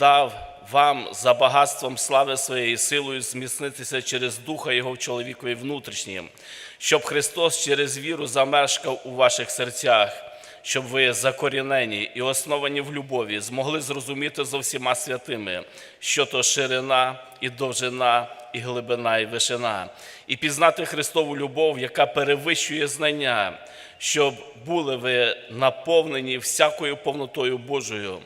дав вам за багатством слави своєю силою зміцнитися через Духа Його в чоловікові внутрішнім, щоб Христос через віру замешкав у ваших серцях, щоб ви закорінені і основані в любові змогли зрозуміти зо всіма святими, що то ширина і довжина, і глибина, і вишина, і пізнати Христову любов, яка перевищує знання, щоб були ви наповнені всякою повнотою Божою.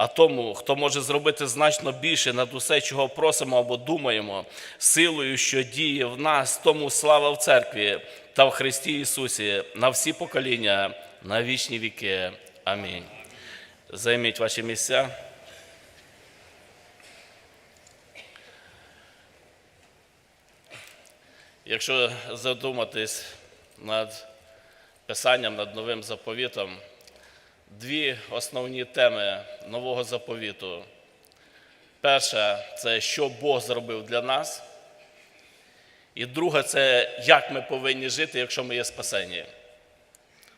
А тому, хто може зробити значно більше над усе, чого просимо або думаємо, силою, що діє в нас, тому слава в церкві та в Христі Ісусі на всі покоління, на вічні віки. Амінь. Займіть ваші місця. Якщо задуматись над писанням, над новим заповітом, дві основні теми нового заповіту. Перша це що Бог зробив для нас. І друга це як ми повинні жити, якщо ми є спасені.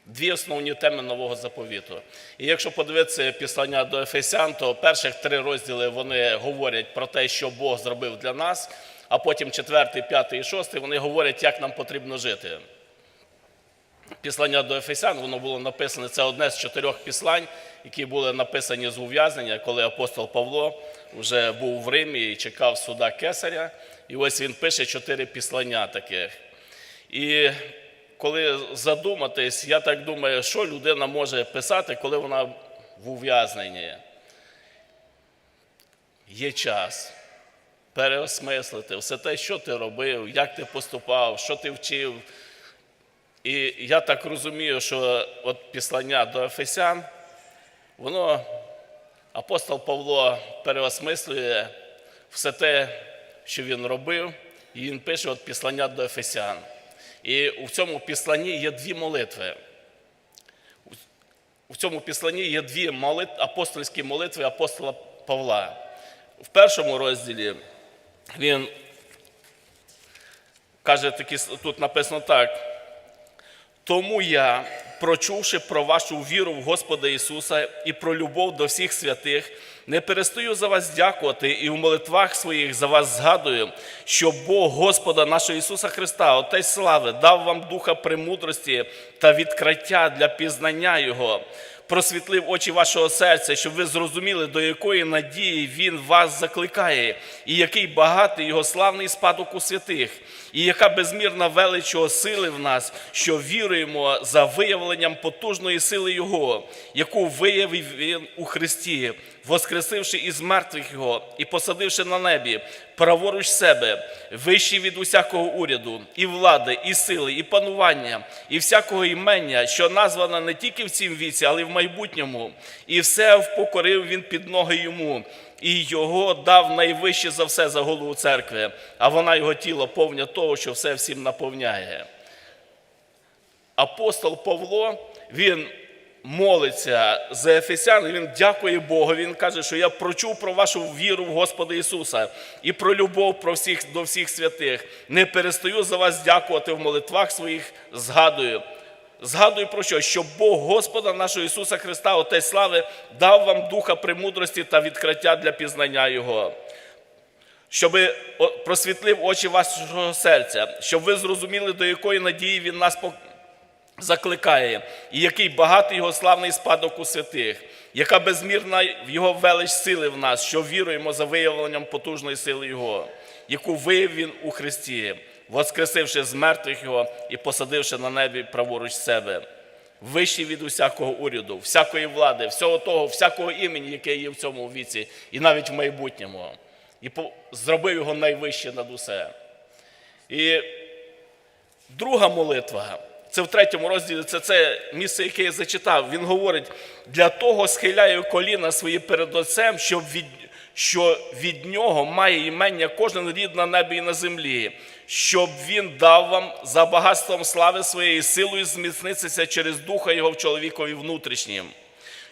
Дві основні теми нового заповіту. І якщо подивитися післання до Ефесян, то перших три розділи вони говорять про те, що Бог зробив для нас, а потім четвертий, п'ятий і шостий вони говорять, як нам потрібно жити. Післання до Ефесян, воно було написане, це одне з чотирьох післань, які були написані з ув'язнення, коли апостол Павло вже був в Римі і чекав суда Кесаря. І ось він пише чотири післання таких. І коли задуматись, я так думаю, що людина може писати, коли вона в ув'язненні. Є час переосмислити все те, що ти робив, як ти поступав, що ти вчив. І я так розумію, що от післання до Ефесян, воно апостол Павло переосмислює все те, що він робив, і він пише от післання до Ефесян. І у цьому післанні є дві молитви. У цьому післанні є дві молит... апостольські молитви апостола Павла. В першому розділі він каже, такі, тут написано так. Тому я, прочувши про вашу віру в Господа Ісуса і про любов до всіх святих, не перестаю за вас дякувати і в молитвах своїх за вас згадую, що Бог Господа нашого Ісуса Христа, Отець слави, дав вам духа премудрості та відкриття для пізнання Його, просвітлив очі вашого серця, щоб ви зрозуміли, до якої надії Він вас закликає, і який багатий його славний спадок у святих, і яка безмірна велич його сили в нас, що віруємо за виявленням потужної сили Його, яку виявив Він у Христі, воскресивши із мертвих Його і посадивши на небі, праворуч себе, вищий від усякого уряду, і влади, і сили, і панування, і всякого імення, що названо не тільки в цім віці, але й в майбутньому. І все впокорив він під ноги йому, і його дав найвище за все за голову церкви, а вона його тіло повня того, що все всім наповняє. Апостол Павло, він молиться за Ефесян, і він дякує Богу. Він каже, що я прочув про вашу віру в Господа Ісуса і про любов про всіх, до всіх святих. Не перестаю за вас дякувати в молитвах своїх, згадую. Згадую про що? Що Бог Господа нашого Ісуса Христа, Отець слави, дав вам духа премудрості та відкриття для пізнання Його. Щоб просвітлив очі вашого серця, щоб ви зрозуміли, до якої надії Він нас закликає, і який багатий його славний спадок у святих, яка безмірна в його велич сили в нас, що віруємо за виявленням потужної сили Його, яку виявив він у Христі, воскресивши з мертвих Його і посадивши на небі праворуч себе, вищий від усякого уряду, всякої влади, всього того, всякого імені, яке є в цьому віці, і навіть в майбутньому, і зробив його найвище над усе. І друга молитва. Це в третьому розділі, це це місце, яке я зачитав. Він говорить: для того схиляю коліна свої перед Отцем, щоб від, що від нього має імення кожен рід на небі і на землі, щоб він дав вам за багатством слави своєї силою зміцнитися через духа його в чоловікові внутрішнім.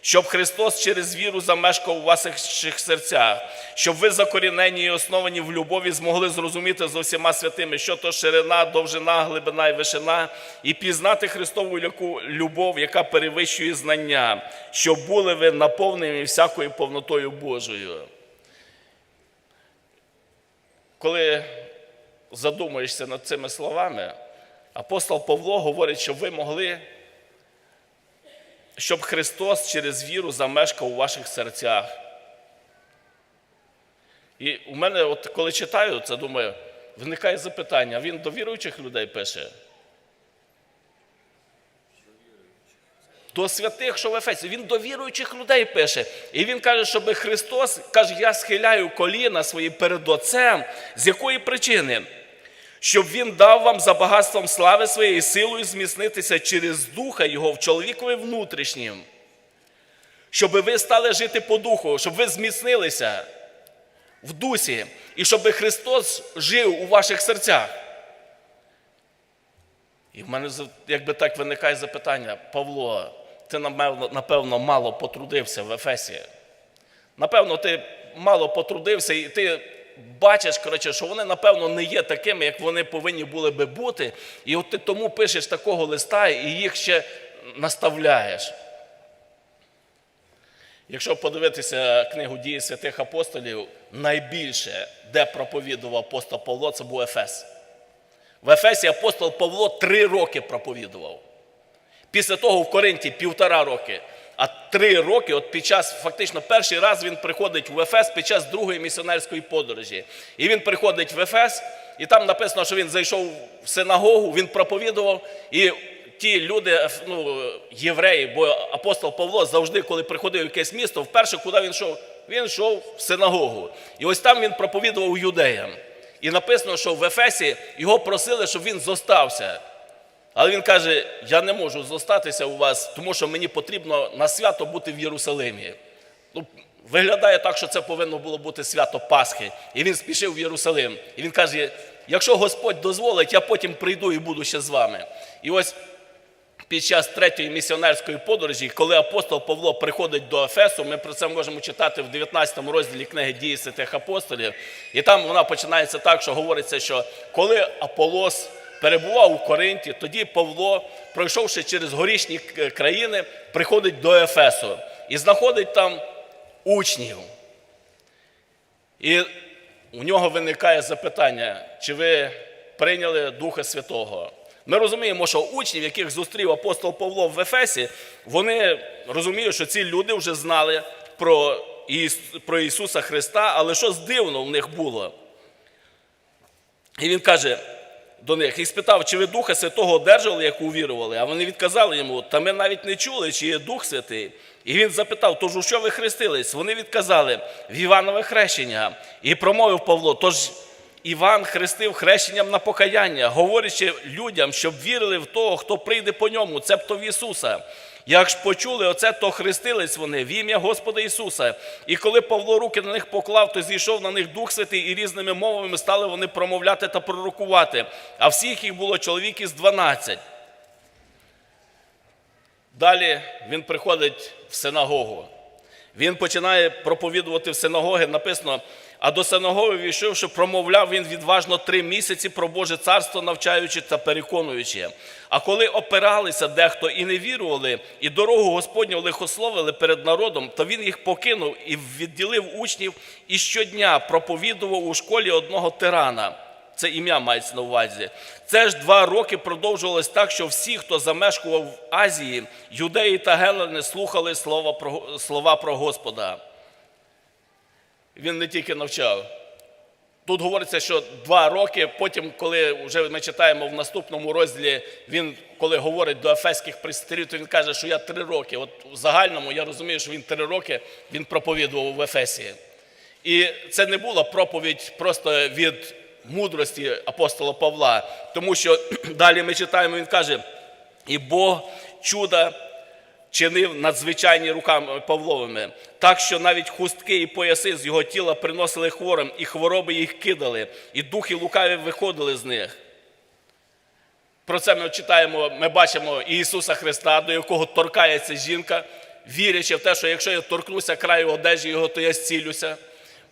Щоб Христос через віру замешкав у ваших серцях, щоб ви закорінені і основані в любові змогли зрозуміти з усіма святими, що то ширина, довжина, глибина і вишина, і пізнати Христову любов, яка перевищує знання, щоб були ви наповнені всякою повнотою Божою. коли задумаєшся над цими словами, апостол Павло говорить, щоб ви могли, щоб Христос через віру замешкав у ваших серцях. І у мене, от коли читаю це, думаю, виникає запитання, він до віруючих людей пише. До святих, що в Ефесі, він до віруючих людей пише. І він каже, щоб Христос каже, я схиляю коліна свої перед Отцем. З якої причини? Щоб він дав вам за багатством слави своєї силою зміцнитися через духа Його в чоловікові внутрішнім. Щоб ви стали жити по духу, щоб ви зміцнилися в дусі, і щоб Христос жив у ваших серцях. І в мене якби так виникає запитання, Павло, ти напевно, мало потрудився в Ефесі. Напевно, ти мало потрудився, і ти бачиш, коротше, що вони, напевно, не є такими, як вони повинні були би бути. І от ти тому пишеш такого листа і їх ще наставляєш. Якщо подивитися книгу дії святих апостолів, найбільше, де проповідував апостол Павло, це був Ефес. В Ефесі апостол Павло три роки проповідував. Після того в Коринті півтора роки. А три роки, от під час, фактично, перший раз він приходить в Ефес під час другої місіонерської подорожі. І він приходить в Ефес, і там написано, що він зайшов в синагогу, він проповідував, і ті люди, ну, євреї, бо апостол Павло завжди, коли приходив в якесь місто, вперше, куди він йшов? Він йшов в синагогу. І ось там він проповідував юдеям. І написано, що в Ефесі його просили, щоб він зостався. Але він каже: я не можу зостатися у вас, тому що мені потрібно на свято бути в Єрусалимі. Ну, виглядає так, що це повинно було бути свято Пасхи. І він спішив в Єрусалим. І він каже: якщо Господь дозволить, я потім прийду і буду ще з вами. І ось під час третьої місіонерської подорожі, коли апостол Павло приходить до Ефесу, ми про це можемо читати в 19 розділі книги дії святих апостолів. І там вона починається так, що говориться, що коли Аполос перебував у Коринті, тоді Павло, пройшовши через горішні країни, приходить до Ефесу і знаходить там учнів. І у нього виникає запитання, чи ви прийняли Духа Святого. Ми розуміємо, що учнів, яких зустрів апостол Павло в Ефесі, вони розуміють, що ці люди вже знали про, про Ісуса Христа, але щось дивно в них було. І він каже до них і спитав, чи ви Духа Святого одержали, як увірували? А вони відказали йому, та ми навіть не чули, чи є Дух Святий. І він запитав, тож у що ви хрестились? Вони відказали в Іванове хрещення. І промовив Павло, тож Іван хрестив хрещенням на покаяння, говорячи людям, щоб вірили в того, хто прийде по ньому, цебто в Ісуса. Як ж почули оце, то хрестились вони в ім'я Господа Ісуса. І коли Павло руки на них поклав, то зійшов на них Дух Святий, і різними мовами стали вони промовляти та пророкувати. А всіх їх було чоловік із 12. Далі він приходить в синагогу. Він починає проповідувати в синагоги. Написано, а до синагоги війшовши, промовляв він відважно три місяці про Боже царство, навчаючи та переконуючи. А коли опиралися дехто і не вірували, і дорогу Господню лихословили перед народом, то він їх покинув і відділив учнів і щодня проповідував у школі одного тирана. Це ім'я мається на увазі. Це ж два роки продовжувалось так, що всі, хто замешкував в Азії, юдеї та гелени, слухали слова про, слова про Господа. Він не тільки навчав. Тут говориться, що два роки, потім, коли вже ми читаємо в наступному розділі, він, коли говорить до ефеських престарів, то він каже, що я три роки. От в загальному я розумію, що він три роки він проповідував в Ефесі. І це не була проповідь просто від мудрості апостола Павла, тому що далі ми читаємо, він каже, і Бог чуда чинив надзвичайні руками Павловими, так що навіть хустки і пояси з його тіла приносили хворим, і хвороби їх кидали, і духи лукаві виходили з них. Про це ми читаємо, ми бачимо Ісуса Христа, до якого торкається жінка, вірячи в те, що якщо я торкнуся краю одежі його, то я зцілюся.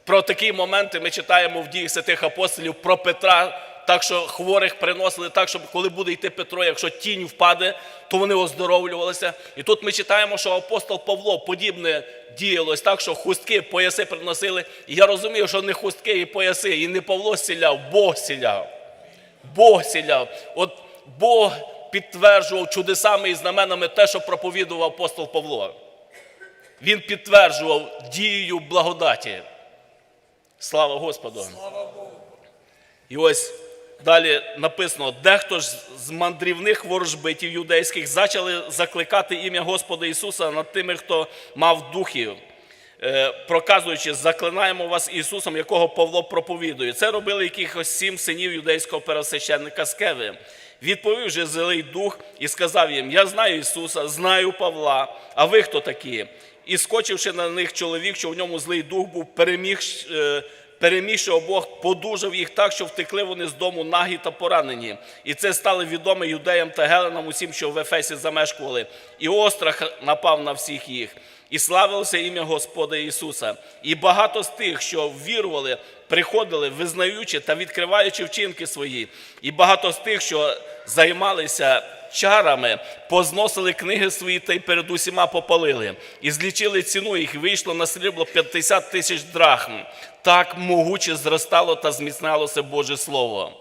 Про такі моменти ми читаємо в діях святих апостолів про Петра так що хворих приносили так, щоб коли буде йти Петро, якщо тінь впаде, то вони оздоровлювалися. І тут ми читаємо, що апостол Павло подібне діялось так, що хустки, пояси приносили. І я розумію, що не хустки і пояси, і не Павло сіляв, Бог сіляв. Бог сіляв. От Бог підтверджував чудесами і знаменами те, що проповідував апостол Павло. Він підтверджував дією благодаті. Слава Господу! Слава Богу! І ось далі написано: дехто ж з мандрівних ворожбитів юдейських зачали закликати ім'я Господа Ісуса над тими, хто мав духів, е, проказуючи, заклинаємо вас Ісусом, якого Павло проповідує. Це робили якихось сім синів юдейського первосвященника Скеви. Відповів же Злий Дух і сказав їм: Я знаю Ісуса, знаю Павла, а ви хто такі? І скочивши на них чоловік, що в ньому злий дух був, переміг, перемігши обох, подужав їх так, що втекли вони з дому нагі та поранені. І це стало відомо юдеям та геленам, усім, що в Ефесі замешкували. І острах напав на всіх їх. І славилося ім'я Господа Ісуса. І багато з тих, що вірували, приходили, визнаючи та відкриваючи вчинки свої. І багато з тих, що займалися чарами, позносили книги свої та й перед усіма попалили. І злічили ціну їх, вийшло на срібло 50 тисяч драхм. Так могуче зростало та зміцнялося Боже Слово.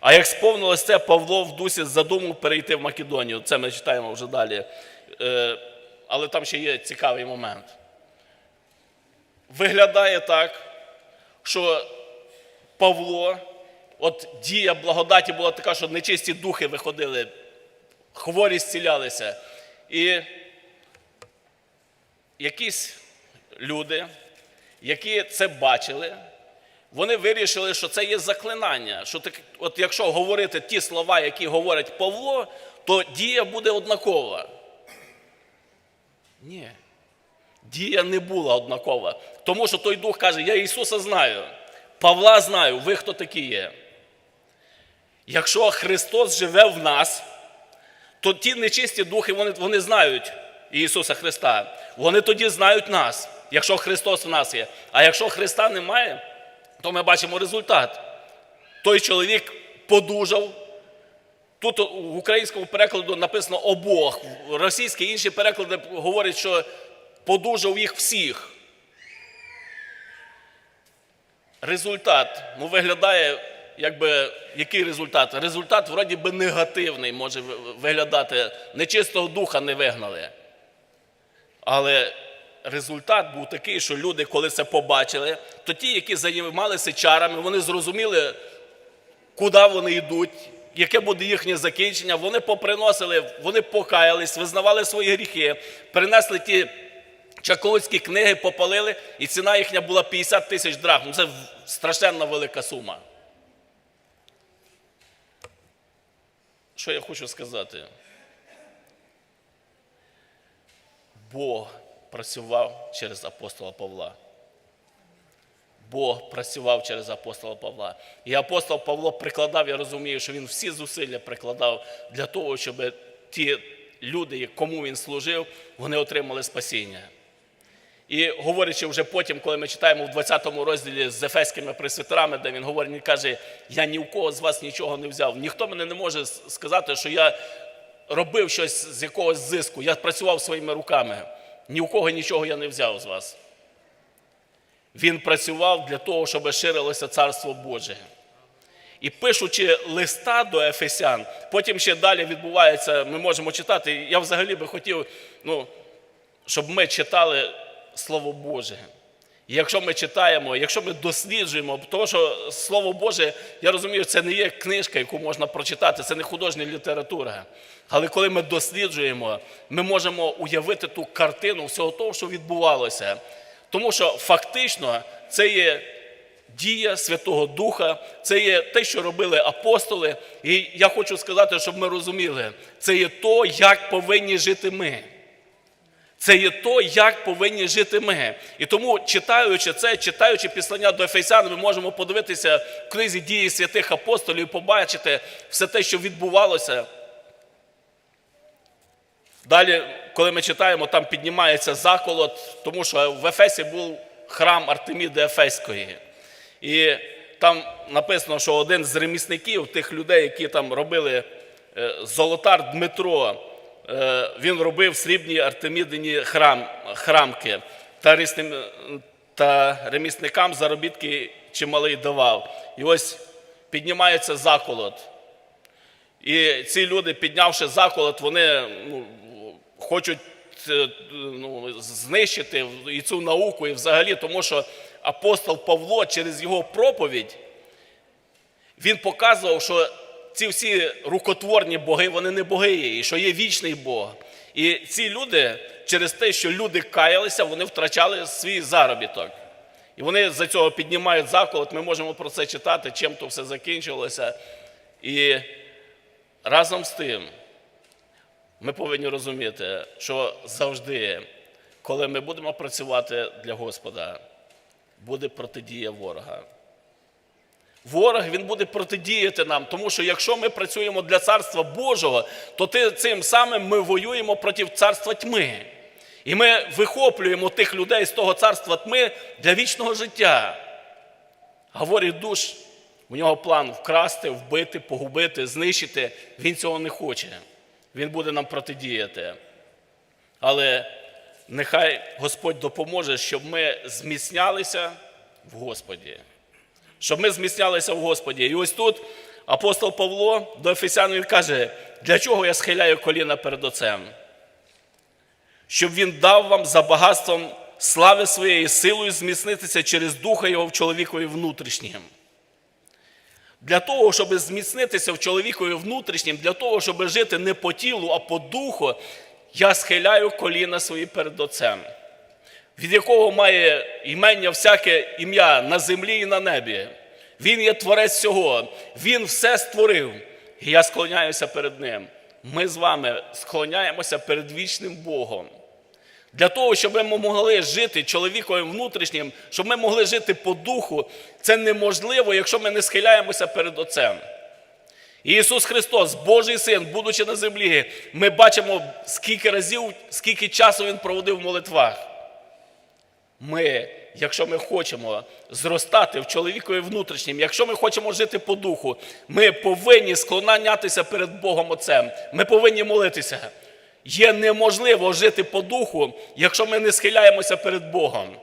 А як сповнилось це, Павло в дусі задумав перейти в Македонію. Це ми читаємо вже далі. Е, Але там ще є цікавий момент. Виглядає так, що Павло, от дія благодаті була така, що нечисті духи виходили, хворі зцілялися. І якісь люди, які це бачили, вони вирішили, що це є заклинання. Що так, от якщо говорити ті слова, які говорить Павло, то дія буде однакова. Ні. Дія не була однакова. Тому що той дух каже: Я Ісуса знаю, Павла знаю, ви хто такі є. Якщо Христос живе в нас, то ті нечисті духи вони, вони знають Ісуса Христа. Вони тоді знають нас, якщо Христос в нас є. А якщо Христа немає, то ми бачимо результат. Той чоловік подужав. Тут в українському перекладу написано обох. Російські інші переклади говорять, що подужав їх всіх. Результат ну, виглядає, якби, який результат? Результат, вроді би, негативний може виглядати. Нечистого духа не вигнали. Але результат був такий, що люди, коли це побачили, то ті, які займалися чарами, вони зрозуміли, куди вони йдуть, яке буде їхнє закінчення. Вони поприносили, вони покаялись, визнавали свої гріхи, принесли ті чаклуцькі книги, попалили, і ціна їхня була 50 тисяч драхм. Це страшенна велика сума. Що я хочу сказати? Бог працював через апостола Павла. Бог працював через апостола Павла. І апостол Павло прикладав, я розумію, що він всі зусилля прикладав для того, щоб ті люди, кому він служив, вони отримали спасіння. І говорячи вже потім, коли ми читаємо в 20 розділі з Ефеськими пресвітерами, де він говорить, він каже: Я ні в кого з вас нічого не взяв. Ніхто мене не може сказати, що я робив щось з якогось зиску. Я працював своїми руками. Ні у кого нічого я не взяв з вас. Він працював для того, щоб ширилося Царство Боже. І пишучи листа до Ефесян, потім ще далі відбувається, ми можемо читати. Я взагалі би хотів, ну, щоб ми читали Слово Боже. І якщо ми читаємо, якщо ми досліджуємо, тому що Слово Боже, я розумію, це не є книжка, яку можна прочитати, це не художня література. Але коли ми досліджуємо, ми можемо уявити ту картину всього того, що відбувалося. Тому що фактично це є дія Святого Духа, це є те, що робили апостоли. І я хочу сказати, щоб ми розуміли, це є то, як повинні жити ми. Це є то, як повинні жити ми. І тому, читаючи це, читаючи післання до Ефесян, ми можемо подивитися в книзі дії святих апостолів, і побачити все те, що відбувалося. Далі, коли ми читаємо, там піднімається заколот, тому що в Ефесі був храм Артеміди Ефеської. І там написано, що один з ремісників, тих людей, які там робили е, Золотар Дмитро, він робив срібні артемідині храм, храмки та, рісним, та ремісникам заробітки чималий давав. І ось піднімається заколот. І ці люди, піднявши заколот, вони ну, хочуть е, ну, знищити і цю науку, і взагалі, тому що апостол Павло через його проповідь він показував, що ці всі рукотворні боги, вони не боги є, і що є вічний Бог. І ці люди, через те, що люди каялися, вони втрачали свій заробіток. І вони за цього піднімають заколот. Ми можемо про це читати, чим то все закінчилося. І разом з тим ми повинні розуміти, що завжди, коли ми будемо працювати для Господа, буде протидія ворога. Ворог він буде протидіяти нам, тому що якщо ми працюємо для царства Божого, то цим самим ми воюємо проти царства тьми. І ми вихоплюємо тих людей з того царства тьми для вічного життя. Говорить душ, у нього план вкрасти, вбити, погубити, знищити. Він цього не хоче. Він буде нам протидіяти. Але нехай Господь допоможе, щоб ми зміцнялися в Господі щоб ми зміцнялися в Господі. І ось тут апостол Павло до Ефесян каже, для чого я схиляю коліна перед Отцем? Щоб він дав вам за багатством слави своєї силою зміцнитися через Духа Його в чоловікові внутрішнім. Для того, щоб зміцнитися в чоловікові внутрішнім, для того, щоб жити не по тілу, а по духу, я схиляю коліна свої перед Отцем від якого має імення всяке ім'я на землі і на небі. Він є творець всього, Він все створив. І я склоняюся перед Ним. Ми з вами склоняємося перед вічним Богом. Для того, щоб ми могли жити чоловіковим внутрішнім, щоб ми могли жити по духу, це неможливо, якщо ми не схиляємося перед Отцем. І Ісус Христос, Божий Син, будучи на землі, ми бачимо, скільки разів, скільки часу Він проводив в молитвах. Ми, якщо ми хочемо зростати в чоловікові внутрішнім, якщо ми хочемо жити по духу, ми повинні склонятися перед Богом Отцем. Ми повинні молитися. Є неможливо жити по духу, якщо ми не схиляємося перед Богом.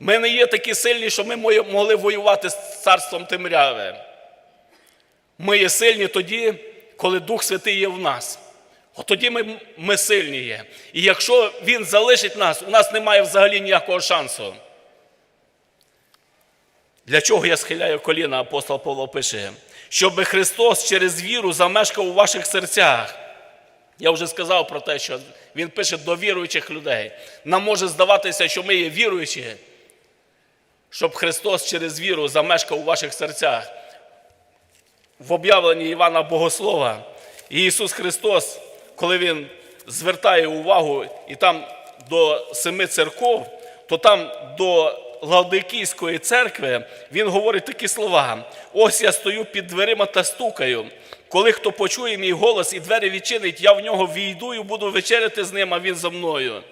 Ми не є такі сильні, що ми могли воювати з царством темряви. Ми є сильні тоді, коли Дух Святий є в нас. От тоді ми, ми сильні є. І якщо Він залишить нас, у нас немає взагалі ніякого шансу. Для чого я схиляю коліна, апостол Павло пише, щоб Христос через віру замешкав у ваших серцях. Я вже сказав про те, що Він пише до віруючих людей. Нам може здаватися, що ми є віруючі, щоб Христос через віру замешкав у ваших серцях. В об'явленні Івана Богослова Ісус Христос коли він звертає увагу і там до семи церков, то там до Лавдикійської церкви він говорить такі слова: ось я стою під дверима та стукаю. Коли хто почує мій голос і двері відчинить, я в нього війду і буду вечеряти з ним, а він за мною.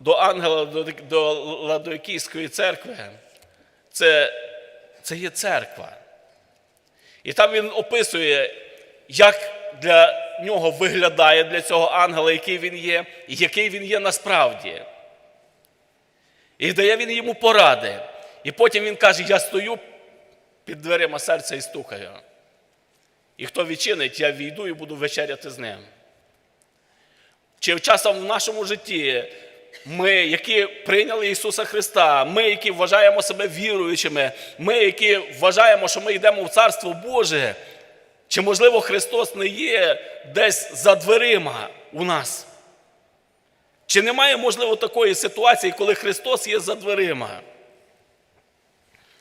До ангела до, до Ладоїкійської церкви це, це є церква. І там він описує, як для нього виглядає для цього ангела, який він є, і який він є насправді. І дає він йому поради. І потім він каже: Я стою під дверима серця і стукаю. І хто відчинить, я війду і буду вечеряти з ним. Чи часом в нашому житті ми, які прийняли Ісуса Христа, ми, які вважаємо себе віруючими, ми, які вважаємо, що ми йдемо в Царство Боже. Чи, можливо, Христос не є десь за дверима у нас? Чи немає, можливо, такої ситуації, коли Христос є за дверима?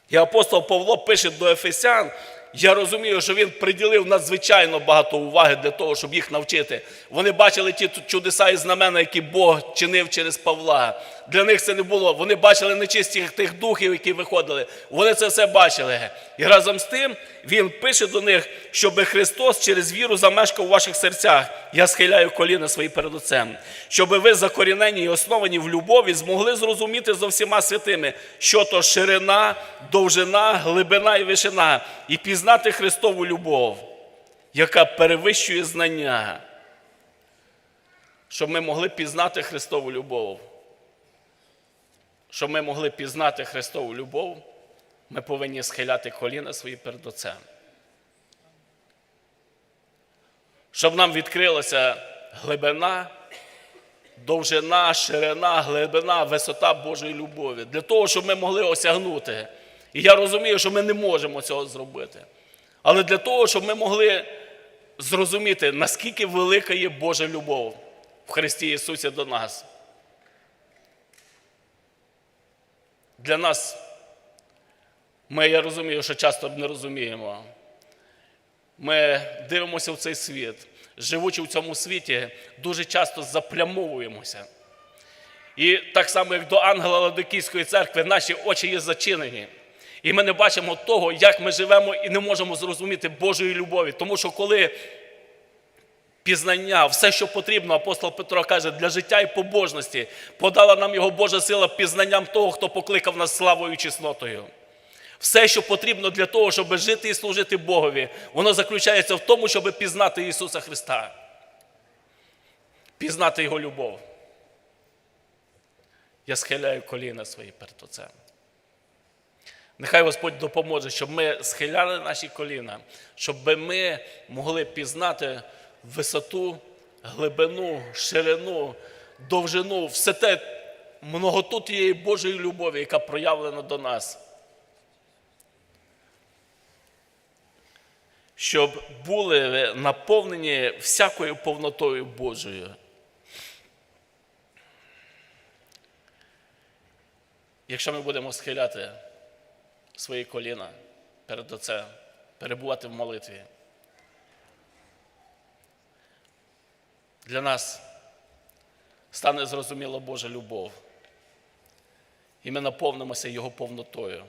І апостол Павло пише до Ефесян, я розумію, що він приділив надзвичайно багато уваги для того, щоб їх навчити. Вони бачили ті чудеса і знамена, які Бог чинив через Павла. Для них це не було. Вони бачили нечистих тих духів, які виходили. Вони це все бачили. І разом з тим він пише до них, щоб Христос через віру замешкав у ваших серцях. Я схиляю коліна свої перед Отцем, щоб ви закорінені і основані в любові змогли зрозуміти зо всіма святими, що то ширина, довжина, глибина і вишина, і пізнати Христову любов, яка перевищує знання щоб ми могли пізнати Христову любов. Щоб ми могли пізнати Христову любов, ми повинні схиляти коліна свої перед Отцем. Щоб нам відкрилася глибина, довжина, ширина, глибина, висота Божої любові. Для того, щоб ми могли осягнути. І я розумію, що ми не можемо цього зробити. Але для того, щоб ми могли зрозуміти, наскільки велика є Божа любов в Христі Ісусі до нас. Для нас, ми, я розумію, що часто не розуміємо. Ми дивимося в цей світ, живучи в цьому світі, дуже часто заплямовуємося. І так само, як до ангела Ладокійської церкви, наші очі є зачинені. І ми не бачимо того, як ми живемо, і не можемо зрозуміти Божої любові. Тому що коли пізнання, все, що потрібно, апостол Петро каже, для життя і побожності, подала нам його Божа сила пізнанням того, хто покликав нас славою і чеснотою. Все, що потрібно для того, щоб жити і служити Богові, воно заключається в тому, щоб пізнати Ісуса Христа, пізнати Його любов. Я схиляю коліна свої перед Отцем. Нехай Господь допоможе, щоб ми схиляли наші коліна, щоб ми могли пізнати висоту, глибину, ширину, довжину, все те многоту тієї Божої любові, яка проявлена до нас. Щоб були наповнені всякою повнотою Божою. Якщо ми будемо схиляти свої коліна перед Отцем, перебувати в молитві, для нас стане зрозуміла Божа любов. І ми наповнимося Його повнотою.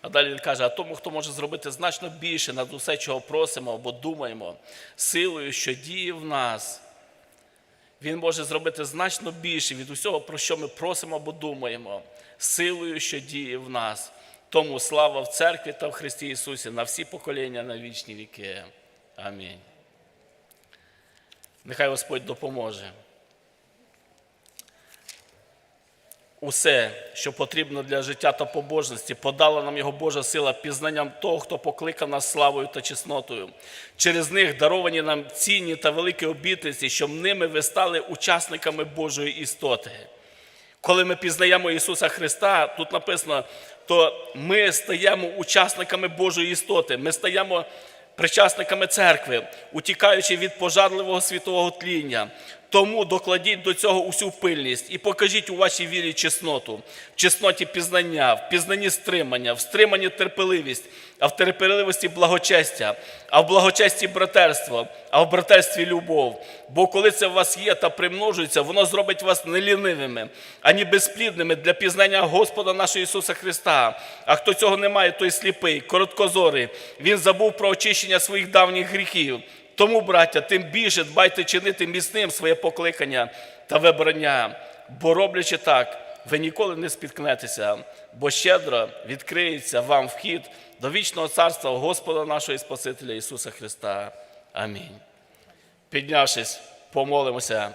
А далі він каже: а тому, хто може зробити значно більше над усе, чого просимо або думаємо, силою, що діє в нас, він може зробити значно більше від усього, про що ми просимо або думаємо, силою, що діє в нас. Тому слава в церкві та в Христі Ісусі на всі покоління на вічні віки. Амінь. Нехай Господь допоможе. Усе, що потрібно для життя та побожності, подала нам Його Божа сила пізнанням того, хто покликав нас славою та чеснотою. Через них даровані нам цінні та великі обітниці, щоб ними ви стали учасниками Божої істоти. Коли ми пізнаємо Ісуса Христа, тут написано, то ми стаємо учасниками Божої істоти, ми стаємо причасниками церкви, утікаючи від пожарливого світового тління. Тому докладіть до цього усю пильність і покажіть у вашій вірі чесноту, в чесноті пізнання, в пізнанні стримання, в стриманні терпеливість, а в терпеливості благочестя, а в благочесті братерство, а в братерстві любов. Бо коли це у вас є та примножується, воно зробить вас не лінивими, ані безплідними для пізнання Господа нашого Ісуса Христа. А хто цього не має, той сліпий, короткозорий. Він забув про очищення своїх давніх гріхів. Тому, браття, тим більше дбайте чинити міцним своє покликання та вибрання, бо роблячи так, ви ніколи не спіткнетеся, бо щедро відкриється вам вхід до вічного царства Господа нашого і Спасителя Ісуса Христа. Амінь. Піднявшись, помолимося,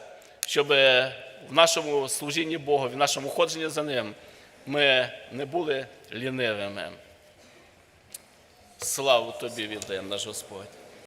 щоб в нашому служінні Богу, в нашому ходженні за Ним ми не були лінивими. Славу тобі віддаємо, наш Господь.